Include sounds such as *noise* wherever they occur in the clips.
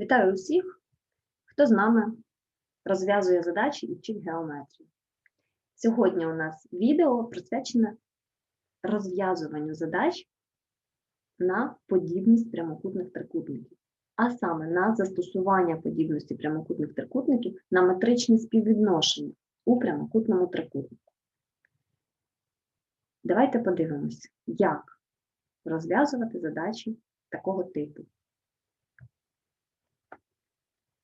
Вітаю усіх, хто з нами розв'язує задачі і вчить геометрію. Сьогодні у нас відео присвячене розв'язуванню задач на подібність прямокутних трикутників, а саме на застосування подібності прямокутних трикутників на метричні співвідношення у прямокутному трикутнику. Давайте подивимось, як розв'язувати задачі такого типу.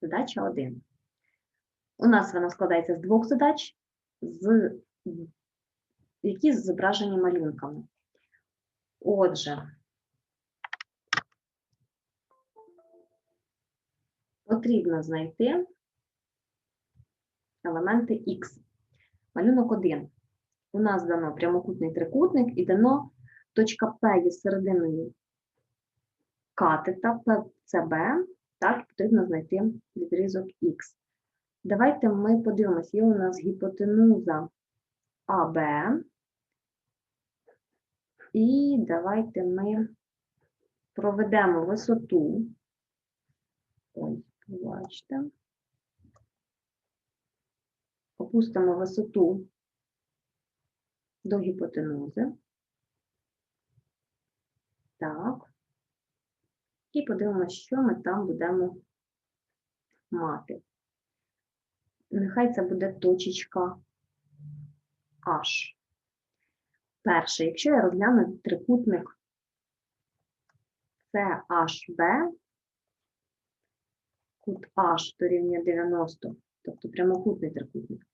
Задача 1. У нас вона складається з двох задач, з, які зображені малюнками. Отже, потрібно знайти елементи Х. Малюнок 1. У нас дано прямокутний трикутник і дано точка П є серединою катета ПЦБ, так, потрібно знайти відрізок Х. Давайте ми подивимося, є у нас гіпотенуза АБ. І давайте ми проведемо висоту. Ой, побачите. Опустимо висоту до гіпотенузи. Так. І подивимося, що ми там будемо мати. Нехай це буде точечка H. Перше, якщо я розгляну трикутник CHB, кут H дорівнює 90, тобто прямокутний трикутник,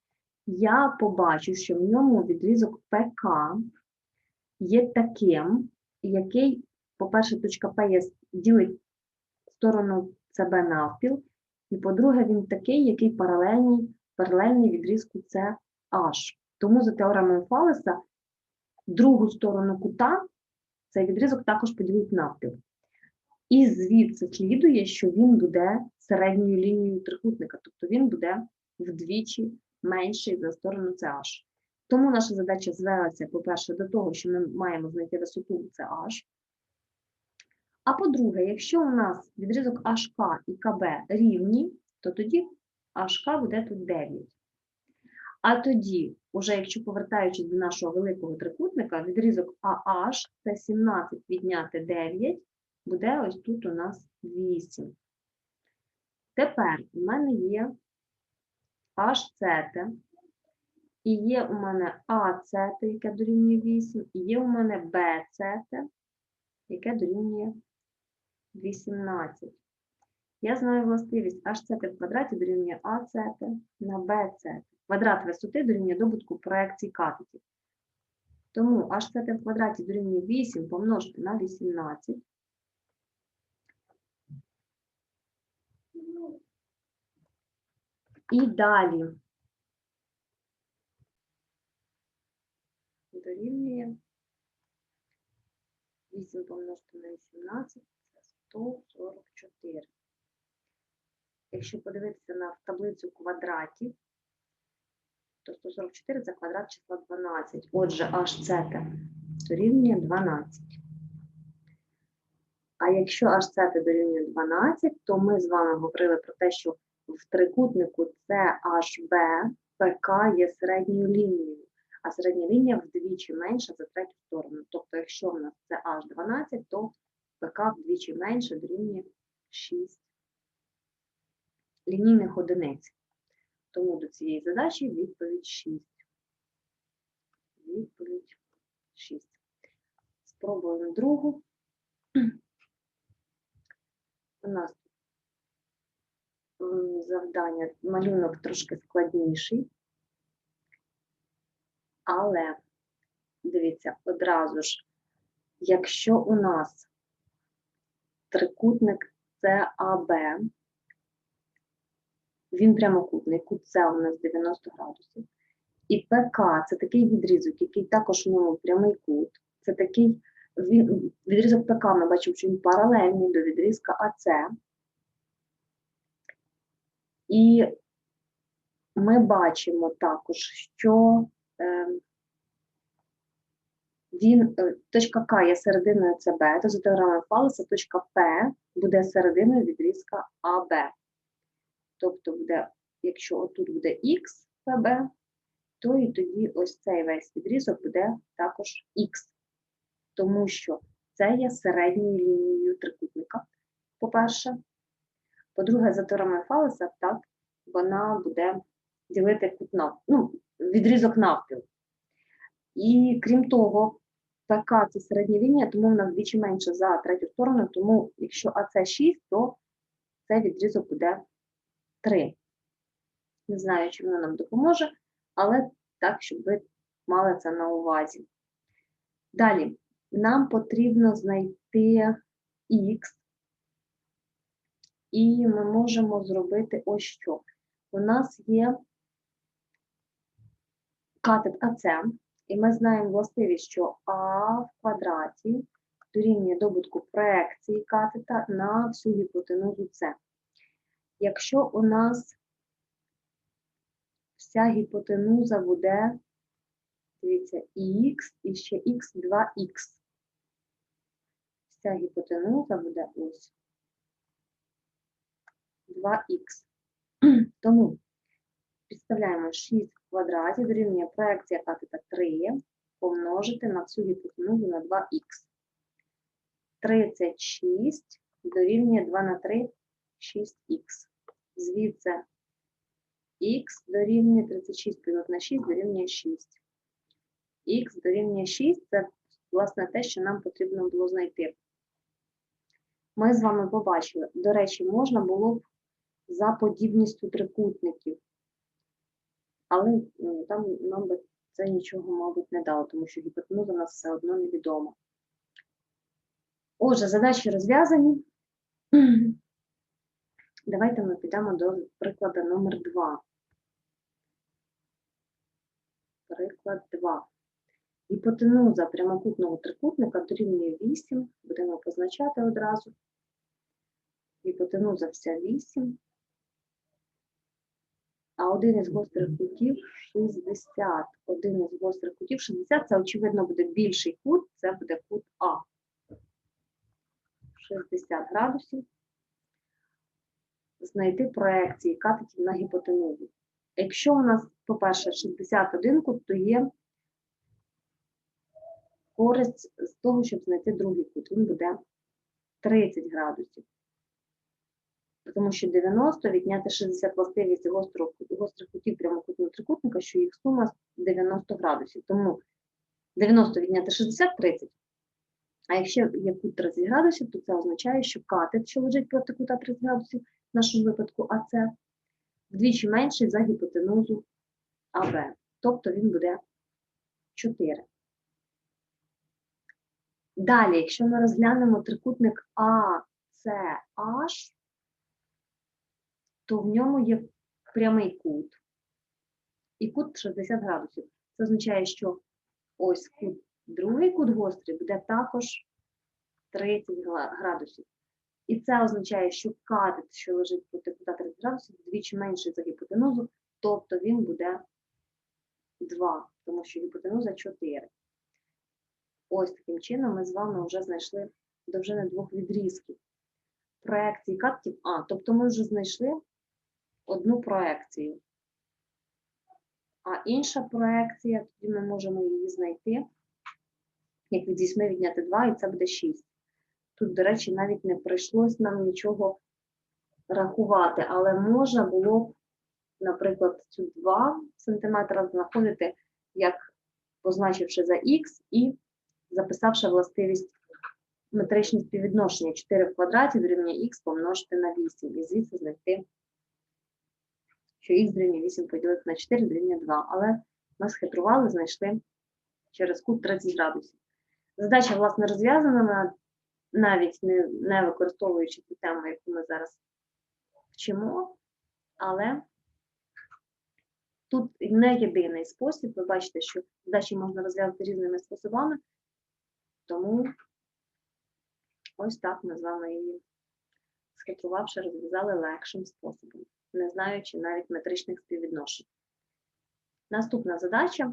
я побачу, що в ньому відрізок ПК є таким, який, по-перше, точка П є ділить сторону СБ навпіл, і, по-друге, він такий, який паралельний, паралельний відрізку CH. Тому за теоремою Фалеса другу сторону кута цей відрізок також поділить навпіл. І звідси слідує, що він буде середньою лінією трикутника, тобто він буде вдвічі менший за сторону CH. Тому наша задача звелася, по-перше, до того, що ми маємо знайти висоту CH, а по-друге, якщо у нас відрізок HK і КБ рівні, то тоді HK буде тут 9. А тоді, уже якщо повертаючись до нашого великого трикутника, відрізок AH це 17 відняти 9, буде ось тут у нас 8. Тепер у мене є HC, і є у мене AC, яке дорівнює 8, і є у мене BC, яке дорівнює 18. Я знаю властивість HC в квадраті дорівнює АЦ на BC. Квадрат висоти дорівнює добутку проекцій катетів. Тому HC в квадраті дорівнює 8 помножити на 18. І далі дорівнює 8 помножити на 18. 144. Якщо подивитися на таблицю квадратів, то 144 це квадрат числа 12. Отже, HC дорівнює 12. А якщо HC дорівнює 12, то ми з вами говорили про те, що в трикутнику CHB ПК є середньою лінією, а середня лінія вдвічі менша за третю сторону. Тобто, якщо в нас це H12, то ПК вдвічі менше дорівнює 6 лінійних одиниць. Тому до цієї задачі відповідь 6. Відповідь 6. Спробуємо другу. У нас завдання, малюнок трошки складніший, але, дивіться, одразу ж, якщо у нас трикутник САБ. Він прямокутний, кут С у нас 90 градусів. І ПК це такий відрізок, який також ньому прямий кут. Це такий відрізок ПК, ми бачимо, що він паралельний до відрізка АЦ. І ми бачимо також, що е, він, е, точка К є серединою ЦБ, то за теоремою Фалеса точка П буде серединою відрізка АБ. Тобто буде, якщо отут буде Х ПБ, то і тоді ось цей весь відрізок буде також Х. Тому що це є середньою лінією трикутника, по-перше. По-друге, за теоремою Фалеса, так, вона буде ділити кут нав... ну, відрізок навпіл. І крім того, ПК це середня лінія, тому вона вдвічі менше за третю сторону, тому якщо АЦ 6, то цей відрізок буде 3. Не знаю, чи воно нам допоможе, але так, щоб ви мали це на увазі. Далі, нам потрібно знайти Х, і ми можемо зробити ось що. У нас є катет АЦ, і ми знаємо властивість, що А в квадраті дорівнює добутку проекції катета на всю гіпотенузу С. Якщо у нас вся гіпотенуза буде, дивіться, х і ще х2х. Вся гіпотенуза буде ось 2х. *clears throat* Тому підставляємо 6 в квадраті, дорівнює проекція катета 3 помножити на всю гіпотенузу на 2х. 36 дорівнює 2 на 3 6х. Звідси х дорівнює 36 поділити на 6 дорівнює 6. Х дорівнює 6 це, власне, те, що нам потрібно було знайти. Ми з вами побачили, до речі, можна було б за подібністю трикутників. Але ну, там нам би це нічого, мабуть, не дало, тому що гіпотенуза у нас все одно невідома. Отже, задачі розв'язані. *clears throat* Давайте ми підемо до прикладу номер 2. Приклад 2. Гіпотенуза прямокутного трикутника дорівнює 8. Будемо позначати одразу. Гіпотенуза вся 8. А один із гострих кутів 60. Один із гострих кутів 60 це, очевидно, буде більший кут, це буде кут А. 60 градусів. Знайти проекції катетів на гіпотенузу. Якщо у нас, по-перше, 61 кут, то є користь з того, щоб знайти другий кут. Він буде 30 градусів. Тому що 90 відняти 60 властивість гострих, гострих кутів прямокутного трикутника, що їх сума 90 градусів. Тому 90 відняти 60 30. А якщо є кут 30 градусів, то це означає, що катет, що лежить проти кута 30 градусів, в нашому випадку АЦ, вдвічі менший за гіпотенузу АБ. Тобто він буде 4. Далі, якщо ми розглянемо трикутник ACH, то в ньому є прямий кут і кут 60 градусів. Це означає, що ось кут, другий кут гострий буде також 30 градусів. І це означає, що катет, що лежить проти кута 30 градусів, вдвічі менший за гіпотенузу, тобто він буде 2, тому що гіпотенуза 4. Ось таким чином ми з вами вже знайшли довжини двох відрізків. Проекції катетів А, тобто ми вже знайшли одну проекцію. А інша проекція, тоді ми можемо її знайти, як від 8 відняти 2, і це буде 6. Тут, до речі, навіть не прийшлось нам нічого рахувати, але можна було б, наприклад, цю 2 см знаходити, як позначивши за х і записавши властивість метричні співвідношення 4 в квадраті дорівнює х помножити на 8. І звідси знайти що х дорівнює 8 поділити на 4 дорівнює 2. Але ми схитрували, знайшли через кут 30 градусів. Задача, власне, розв'язана, навіть не, не використовуючи ту тему, яку ми зараз вчимо, але тут не єдиний спосіб. Ви бачите, що задачі можна розв'язати різними способами, тому ось так ми з вами її, схитрувавши, розв'язали легшим способом не знаючи навіть метричних співвідношень. Наступна задача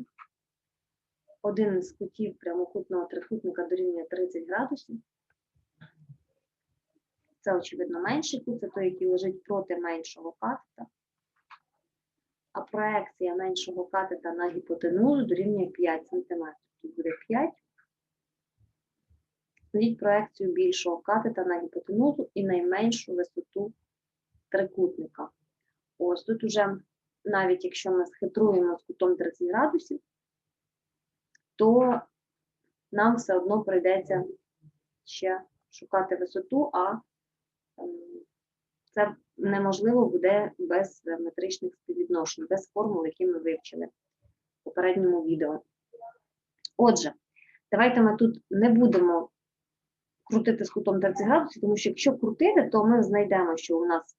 один із кутів прямокутного трикутника дорівнює 30 градусів. Це, очевидно, менший кут, це той, який лежить проти меншого катета. А проекція меншого катета на гіпотенузу дорівнює 5 см. Тут буде 5. Знайдіть проекцію більшого катета на гіпотенузу і найменшу висоту трикутника. Ось тут уже, навіть якщо ми схитруємо з кутом 30 градусів, то нам все одно прийдеться ще шукати висоту, а ем, це неможливо буде без метричних співвідношень, без формул, які ми вивчили в попередньому відео. Отже, давайте ми тут не будемо крутити з кутом 30 градусів, тому що якщо крутити, то ми знайдемо, що у нас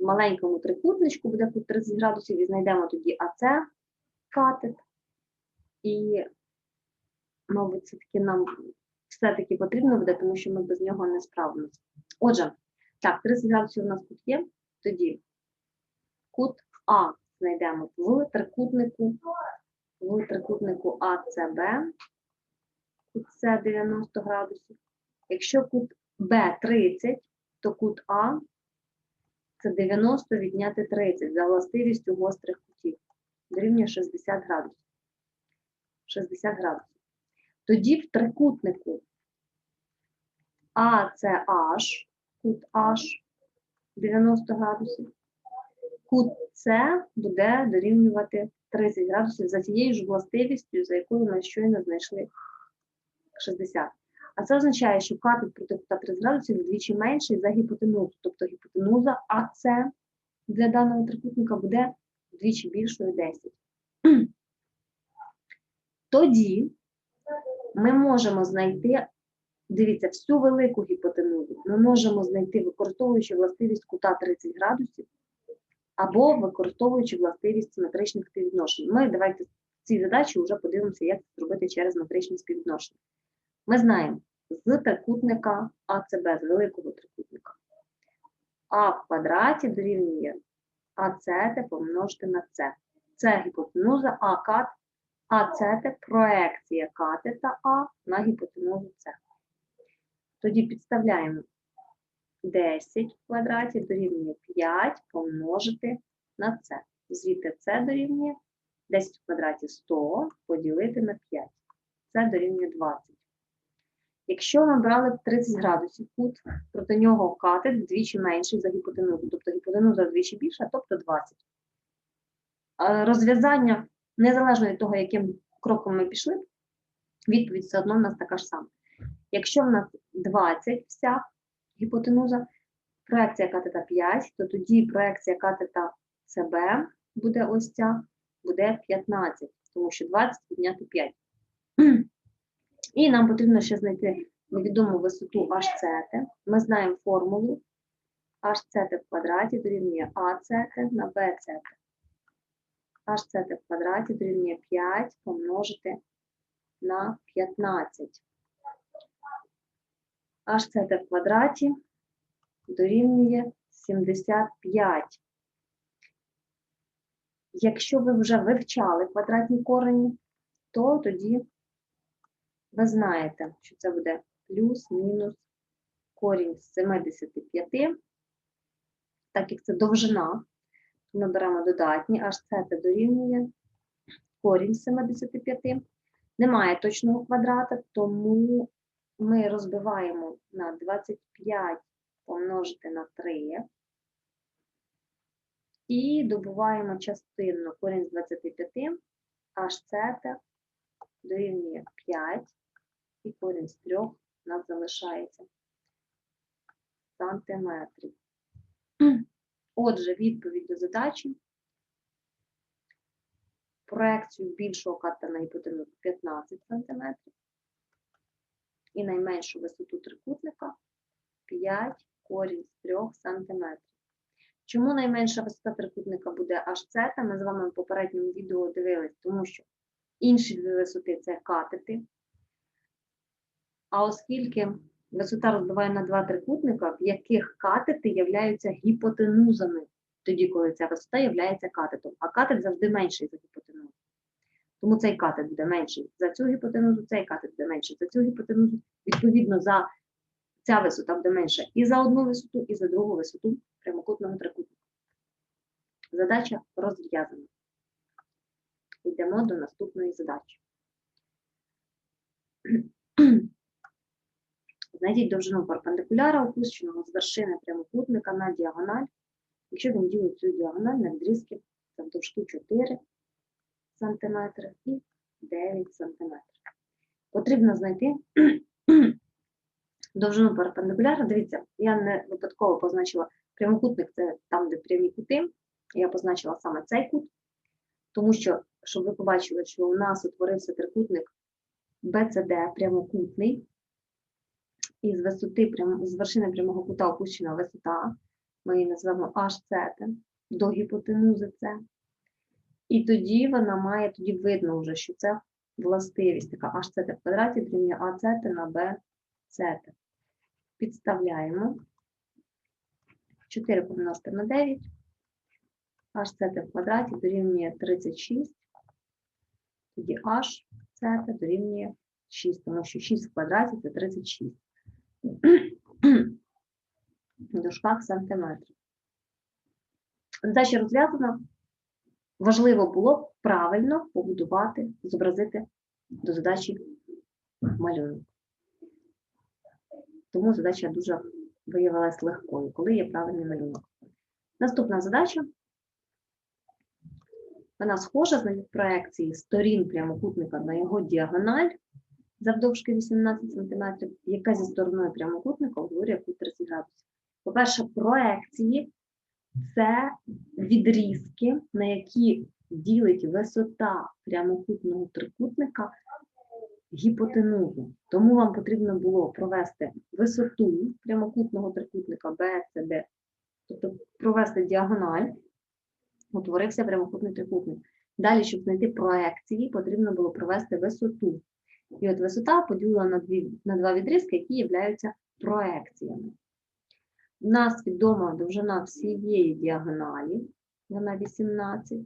маленькому трикутничку буде кут 30 градусів, і знайдемо тоді АЦ катет. І, мабуть, це таки нам все-таки потрібно буде, тому що ми без нього не справимося. Отже, так, 30 градусів у нас тут є. Тоді кут А знайдемо в трикутнику, в трикутнику АЦБ, кут С 90 градусів. Якщо кут Б 30, то кут А це 90 відняти 30 за властивістю гострих кутів. Дорівнює 60 градусів. 60 градусів. Тоді в трикутнику ACH, кут H 90 градусів, кут С буде дорівнювати 30 градусів за тією ж властивістю, за якою ми щойно знайшли 60. А це означає, що катет проти кута 30 градусів вдвічі менший за гіпотенузу. Тобто гіпотенуза АС для даного трикутника буде вдвічі більшою 10. *clears throat* Тоді ми можемо знайти, дивіться, всю велику гіпотенузу ми можемо знайти, використовуючи властивість кута 30 градусів, або використовуючи властивість симетричних співвідношень. Ми давайте в цій задачі вже подивимося, як це зробити через метричні співвідношення. Ми знаємо з трикутника АЦБ, з великого трикутника. А в квадраті дорівнює АЦ помножити на С. Це гіпотенуза А кат, АЦ проекція катета А на гіпотенузу С. Тоді підставляємо 10 в квадраті дорівнює 5 помножити на С. Звідти С дорівнює 10 в квадраті 100 поділити на 5. Це дорівнює 20. Якщо ми брали 30 градусів кут, проти нього катет вдвічі менший за гіпотенузу, тобто гіпотенуза вдвічі більша, тобто 20. Розв'язання, незалежно від того, яким кроком ми пішли, відповідь все одно в нас така ж сама. Якщо в нас 20 вся гіпотенуза, проекція катета 5, то тоді проекція катета СБ буде ось ця, буде 15, тому що 20 відняти 5. І нам потрібно ще знайти невідому висоту HCT. Ми знаємо формулу HCT в квадраті дорівнює ACT на BCT. HCT в квадраті дорівнює 5 помножити на 15. HCT в квадраті дорівнює 75. Якщо ви вже вивчали квадратні корені, то тоді ви знаєте, що це буде плюс-мінус корінь з 75, так як це довжина, ми беремо додатні, аж це дорівнює корінь з 75. Немає точного квадрата, тому ми розбиваємо на 25 помножити на 3 і добуваємо частинно корінь з 25, аж це дорівнює 5 і корінь з 3 у нас залишається сантиметрів. *clears throat* Отже, відповідь до задачі. Проекцію більшого ката на гіпотенузу 15 см. І найменшу висоту трикутника 5 корінь з 3 см. Чому найменша висота трикутника буде аж це? Ми з вами в попередньому відео дивились, тому що інші дві висоти це катети. А оскільки висота розбиває на два трикутника, в яких катети являються гіпотенузами, тоді, коли ця висота є катетом, а катет завжди менший за гіпотенузу. Тому цей катет буде менший за цю гіпотенузу, цей катет буде менший за цю гіпотенузу. Відповідно, за ця висота буде менша і за одну висоту, і за другу висоту прямокутного трикутника. Задача розв'язана. Йдемо до наступної задачі. Знайдіть довжину перпендикуляра, опущеного з вершини прямокутника на діагональ, якщо він ділить цю діагональ на відрізки завдовжки 4 см і 9 см. Потрібно знайти *clears throat* довжину перпендикуляра. Дивіться, я не випадково позначила прямокутник, це там, де прямі кути. Я позначила саме цей кут, тому що, щоб ви побачили, що у нас утворився трикутник BCD прямокутний, і з висоти прям- з вершини прямого кута опущена висота, ми її назвемо HC, до гіпотенузи С. І тоді вона має, тоді видно вже, що це властивість така HC в квадраті дорівнює ACT на BCT. Підставляємо 4 помножити на 9. HC в квадраті дорівнює 36. Тоді HC дорівнює 6, тому що 6 в квадраті це 36. В дужках сантиметрів. Задача розв'язана. Важливо було правильно побудувати, зобразити до задачі малюнок. Тому задача дуже виявилась легкою, коли є правильний малюнок. Наступна задача. Вона схожа знайдіть проекції сторін прямокутника на його діагональ завдовжки 18 см, яка зі стороною прямокутника утворює кут 30 градусів. По-перше, проекції це відрізки, на які ділить висота прямокутного трикутника гіпотенузу. Тому вам потрібно було провести висоту прямокутного трикутника BCD, тобто провести діагональ, утворився прямокутний трикутник. Далі, щоб знайти проекції, потрібно було провести висоту. І от висота поділена на, дві, на два відрізки, які являються проекціями. У нас відома довжина всієї діагоналі, вона 18.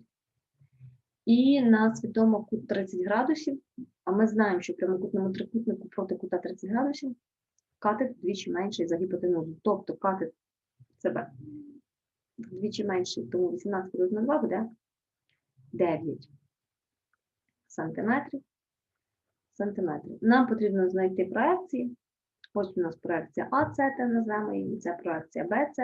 І нас відомо кут 30 градусів, а ми знаємо, що прямокутному трикутнику проти кута 30 градусів катет вдвічі менший за гіпотенузу. Тобто катет себе вдвічі менший, тому 18 поділити на 2 буде 9 сантиметрів. Сантиметрів. Нам потрібно знайти проекції. Ось у нас проекція АЦ, назвемо її, це проекція БЦ.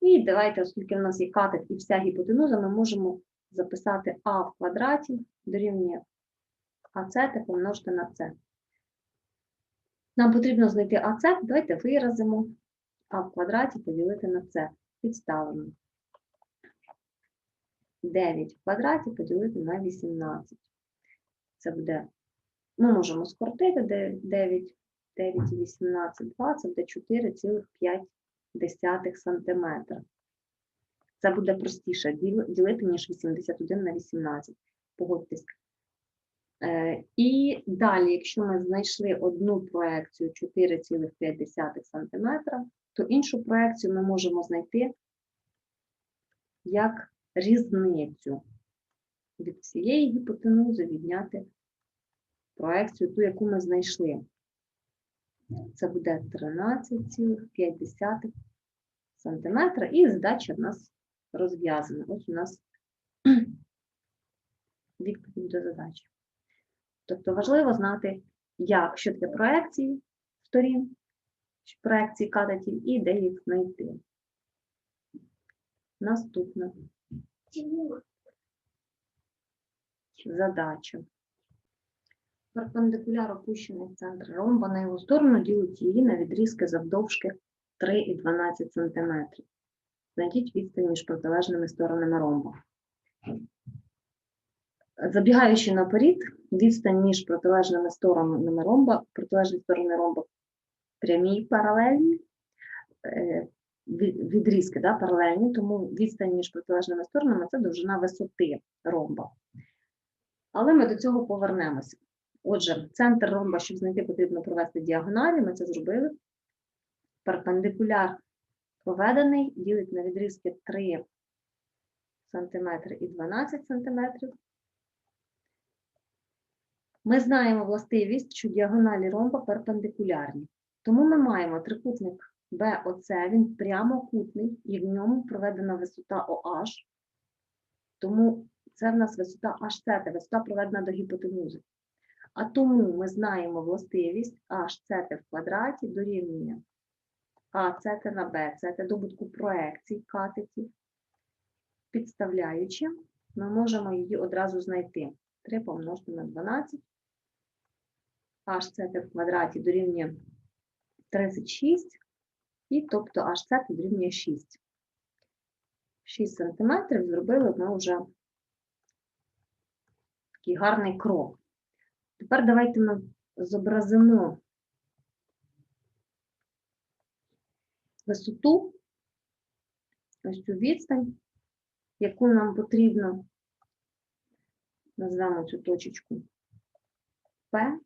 І давайте, оскільки в нас є катет і вся гіпотенуза, ми можемо записати А в квадраті дорівнює АЦ помножити на С. Нам потрібно знайти АЦ, давайте виразимо А в квадраті поділити на С. Підставимо. 9 в квадраті поділити на 18. Це буде, ми можемо скоротити 9, 9 і 18, 2, це 4,5 см. Це буде простіше ділити, ніж 81 на 18. Погодьтесь. Е, І далі, якщо ми знайшли одну проекцію 4,5 см, то іншу проекцію ми можемо знайти як різницю від цієї гіпотенузи відняти проекцію, ту, яку ми знайшли. Це буде 13,5 см, і задача в нас розв'язана. Ось у нас *clears throat* відповідь до задачі. Тобто важливо знати, як, що таке проекції сторін, проекції катетів і де їх знайти. Наступна задача. Перпендикуляр опущений в центр ромба на його сторону ділить її на відрізки завдовжки 3 і 12 см. Знайдіть відстань між протилежними сторонами ромба. Забігаючи наперед, відстань між протилежними сторонами ромба, протилежні сторони ромба прямі паралельні, е, відрізки да, паралельні, тому відстань між протилежними сторонами це довжина висоти ромба. Але ми до цього повернемося. Отже, центр ромба, щоб знайти, потрібно провести діагоналі, ми це зробили. Перпендикуляр проведений, ділить на відрізки 3 см і 12 см. Ми знаємо властивість, що діагоналі ромба перпендикулярні. Тому ми маємо трикутник БОЦ, він прямокутний, і в ньому проведена висота OH. Тому це в нас висота HC, висота проведена до гіпотенузи. А тому ми знаємо властивість HCT в квадраті дорівнює АЦТ на БЦТ добутку проекцій катетів. Підставляючи, ми можемо її одразу знайти. 3 помножити на 12. HCT в квадраті дорівнює 36, і тобто HCT дорівнює 6. 6 см зробили ми вже такий гарний крок. Тепер давайте ми зобразимо висоту, ось цю відстань, яку нам потрібно, назвемо цю точечку P,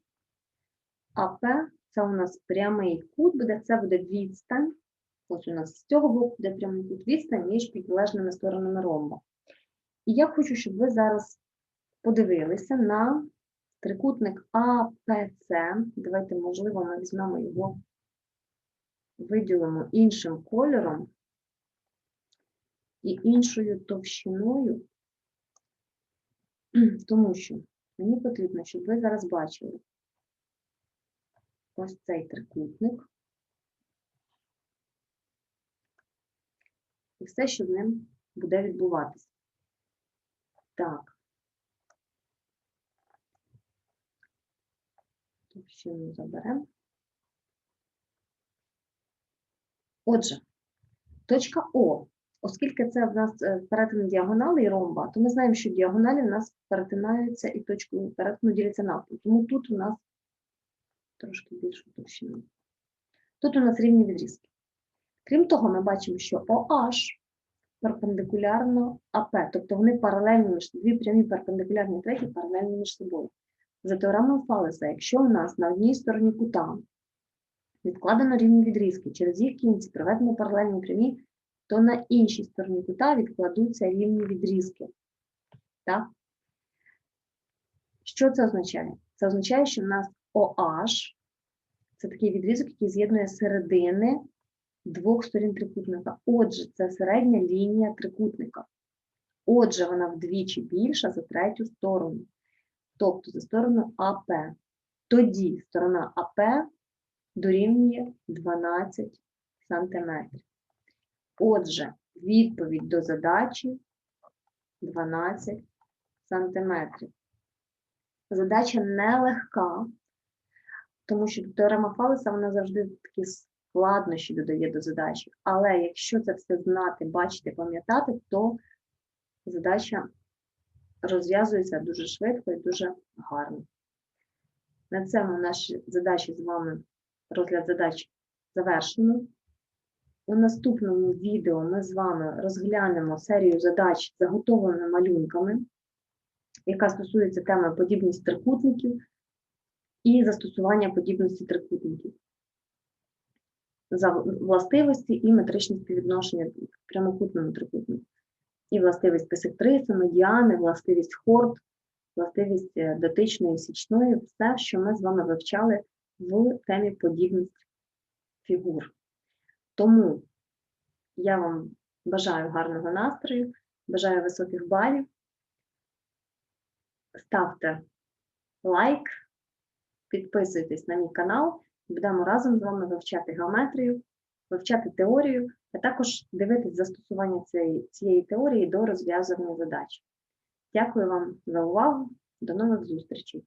а P це у нас прямий кут буде, це буде відстань. Ось у нас з цього боку буде прямий кут відстань між підлежними сторонами ромба. І я хочу, щоб ви зараз подивилися на трикутник АПЦ. Давайте, можливо, ми візьмемо його, виділимо іншим кольором і іншою товщиною, *clears throat* тому що мені потрібно, щоб ви зараз бачили ось цей трикутник і все, що з ним буде відбуватися. Так. Товщину заберемо. Отже, точка О. Оскільки це в нас е, перетин діагонали і ромба, то ми знаємо, що діагоналі в нас перетинаються і точкою перетину діляться навпіл. Тому тут у нас трошки більшу товщину. Тут у нас рівні відрізки. Крім того, ми бачимо, що OH перпендикулярно АП, тобто вони паралельні між дві прямі перпендикулярні треті паралельні між собою. За теоремою Фалеса, якщо у нас на одній стороні кута відкладено рівні відрізки, через їх кінці проведено паралельні прямі, то на іншій стороні кута відкладуться рівні відрізки. Так? Що це означає? Це означає, що в нас OH це такий відрізок, який з'єднує середини двох сторін трикутника. Отже, це середня лінія трикутника. Отже, вона вдвічі більша за третю сторону, тобто за сторону АП. Тоді сторона АП дорівнює 12 см. Отже, відповідь до задачі 12 см. Задача нелегка, тому що теорема Фалеса вона завжди такі складнощі додає до задачі. Але якщо це все знати, бачити, пам'ятати, то задача розв'язується дуже швидко і дуже гарно. На цьому наші задачі з вами, розгляд задач завершено. У наступному відео ми з вами розглянемо серію задач з заготовленими малюнками, яка стосується теми подібність трикутників і застосування подібності трикутників за властивості і метричні співвідношення прямокутному трикутнику. І властивість писектриси, медіани, властивість хорд, властивість е, дотичної січної, все, що ми з вами вивчали в темі подібність фігур. Тому я вам бажаю гарного настрою, бажаю високих балів. Ставте лайк, підписуйтесь на мій канал, будемо разом з вами вивчати геометрію, вивчати теорію, а також дивитись застосування цієї, цієї теорії до розв'язування задач. Дякую вам за увагу, до нових зустрічей!